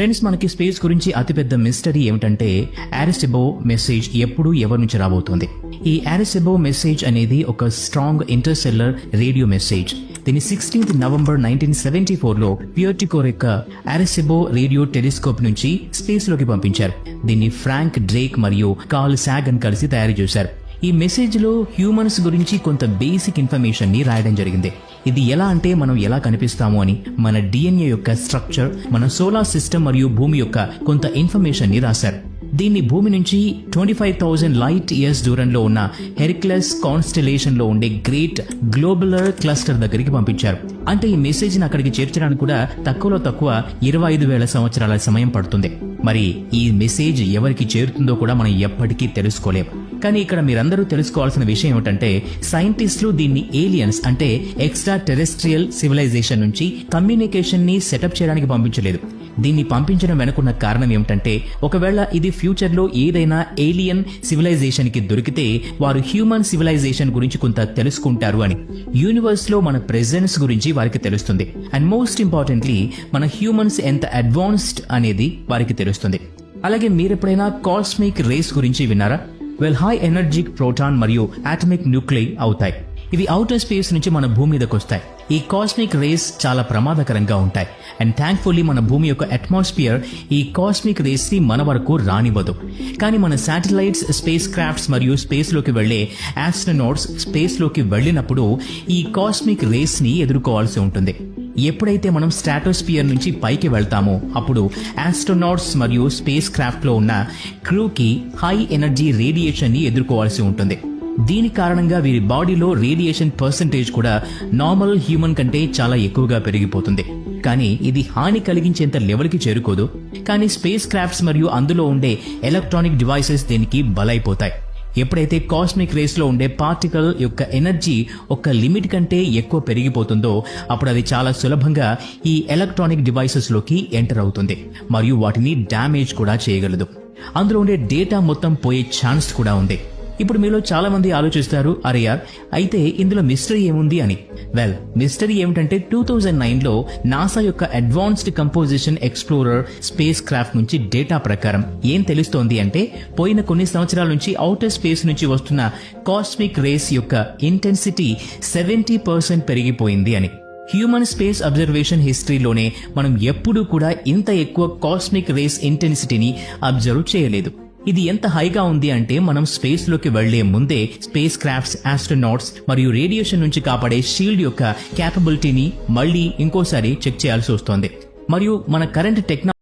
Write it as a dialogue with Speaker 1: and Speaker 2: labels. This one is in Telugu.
Speaker 1: ఫ్రెండ్స్ మనకి స్పేస్ గురించి అతిపెద్ద మిస్టరీ ఏమిటంటే ఆరిసెబో మెసేజ్ ఎప్పుడు ఎవరి నుంచి రాబోతుంది? ఈ ఆరిసెబో మెసేజ్ అనేది ఒక స్ట్రాంగ్ ఇంటర్సెల్లర్ రేడియో మెసేజ్. దీని సిక్స్టీన్త్ నవంబర్ నైన్టీన్ సెవెంటీ ఫోర్లో ప్యూర్టికోర్ యొక్క ఆరిసెబో రేడియో టెలిస్కోప్ నుంచి స్పేస్లోకి పంపించారు. దీన్ని ఫ్రాంక్ డ్రేక్ మరియు కార్ల్ సాగన్ కలిసి తయారు చేశారు. ఈ మెసేజ్లో హ్యూమన్స్ గురించి కొంత బేసిక్ ఇన్ఫర్మేషన్ని రాయడం జరిగింది. ఇది ఎలా అంటే మనం ఎలా కనిపిస్తాము అని మన డిఎన్ఏ యొక్క స్ట్రక్చర్ మన సోలార్ సిస్టమ్ మరియు భూమి యొక్క కొంత ఇన్ఫర్మేషన్ని రాశారు. దీన్ని భూమి నుంచి twenty five thousand light years దూరంలో ఉన్న హెరిక్లస్ కాన్స్టలేషన్లో ఉండే గ్రేట్ గ్లోబులర్ క్లస్టర్ దగ్గరికి పంపించారు. అంటే ఈ మెసేజ్ని అక్కడికి చేర్చడానికి కూడా తక్కువలో తక్కువ ఇరవై ఐదు వేల సంవత్సరాల సమయం పడుతుంది. మరి ఈ మెసేజ్ ఎవరికి చేరుతుందో కూడా మనం ఎప్పటికీ తెలుసుకోలేం. కానీ ఇక్కడ మీరందరూ తెలుసుకోవాల్సిన విషయం ఏమిటంటే సైంటిస్టులు దీన్ని ఏలియన్స్ అంటే ఎక్స్ట్రా టెరెస్ట్రియల్ సివిలైజేషన్ నుంచి కమ్యూనికేషన్ని సెటప్ చేయడానికి పంపించలేదు. దీన్ని పంపించడం వెనుకున్న కారణం ఏమిటంటే ఒకవేళ ఇది ఫ్యూచర్లో ఏదైనా ఏలియన్ సివిలైజేషన్కి దొరికితే వారు హ్యూమన్ సివిలైజేషన్ గురించి కొంత తెలుసుకుంటారు అని. యూనివర్స్లో మన ప్రెజెన్స్ గురించి వారికి తెలుస్తుంది. అండ్ మోస్ట్ ఇంపార్టెంట్లీ మన హ్యూమన్స్ ఎంత అడ్వాన్స్డ్ అనేది వారికి తెలుస్తుంది. అలాగే మీరెప్పుడైనా కాస్మిక్ రేస్ గురించి విన్నారా? వెల్ హై ఎనర్జిక్ ప్రోటాన్ మరియు ఆటమిక్ న్యూక్లియ్ అవుతాయి. ఇవి అవుటర్ స్పేస్ నుంచి మన భూమి మీదకి వస్తాయి. ఈ కాస్మిక్ రేస్ చాలా ప్రమాదకరంగా ఉంటాయి. అండ్ థ్యాంక్ఫుల్లీ మన భూమి యొక్క అట్మాస్ఫియర్ ఈ కాస్మిక్ రేస్ని మన వరకు రానివ్వదు. కానీ మన శాటిలైట్స్ స్పేస్ క్రాఫ్ట్స్ మరియు స్పేస్లోకి వెళ్ళే ఆస్ట్రోనాట్స్ స్పేస్లోకి వెళ్ళినప్పుడు ఈ కాస్మిక్ రేస్ని ఎదుర్కోవాల్సి ఉంటుంది. ఎప్పుడైతే మనం స్ట్రాటోస్పియర్ నుంచి పైకి వెళ్తామో అప్పుడు ఆస్ట్రోనాట్స్ మరియు స్పేస్ క్రాఫ్ట్లో ఉన్న క్రూకి హై ఎనర్జీ రేడియేషన్ని ఎదుర్కోవాల్సి ఉంటుంది. దీని కారణంగా వీరి బాడీలో రేడియేషన్ పర్సంటేజ్ కూడా నార్మల్ హ్యూమన్ కంటే చాలా ఎక్కువగా పెరిగిపోతుంది. కానీ ఇది హాని కలిగించేంత లెవెల్కి చేరుకోదు. కానీ స్పేస్ క్రాఫ్ట్స్ మరియు అందులో ఉండే ఎలక్ట్రానిక్ డివైసెస్ దీనికి బలైపోతాయి. ఎప్పుడైతే కాస్మిక్ రేస్లో ఉండే పార్టికల్ యొక్క ఎనర్జీ ఒక లిమిట్ కంటే ఎక్కువ పెరిగిపోతుందో అప్పుడు అది చాలా సులభంగా ఈ ఎలక్ట్రానిక్ డివైసెస్లోకి ఎంటర్ అవుతుంది మరియు వాటిని డ్యామేజ్ కూడా చేయగలదు. అందులో ఉండే డేటా మొత్తం పోయే ఛాన్స్ కూడా ఉంది. ఇప్పుడు మీలో చాలా మంది ఆలోచిస్తారు అరే యార్ అయితే ఇందులో మిస్టరీ ఏముంది అని. వెల్ మిస్టరీ ఏమిటంటే టూ థౌజండ్ నైన్లో నాసా యొక్క advanced composition explorer space craft నుంచి డేటా ప్రకారం ఏం తెలుస్తోంది అంటే పోయిన కొన్ని సంవత్సరాల నుంచి అవుటర్ స్పేస్ నుంచి వస్తున్న కాస్మిక్ రేస్ యొక్క ఇంటెన్సిటీ సెవెంటీ పర్సెంట్ పెరిగిపోయింది అని. హ్యూమన్ స్పేస్ అబ్జర్వేషన్ హిస్టరీలోనే మనం ఎప్పుడూ కూడా ఇంత ఎక్కువ కాస్మిక్ రేస్ ఇంటెన్సిటీని అబ్జర్వ్ చేయలేదు. ఇది ఎంత హైగా ఉంది అంటే మనం స్పేస్లోకి వెళ్ళే ముందే స్పేస్ క్రాఫ్ట్స్ ఆస్ట్రోనాట్స్ మరియు రేడియేషన్ నుంచి కాపాడే షీల్డ్ యొక్క క్యాపబిలిటీని మళ్ళీ ఇంకోసారి చెక్ చేయాల్సి వస్తోంది. మరియు మన కరెంట్ టెక్నాలజీ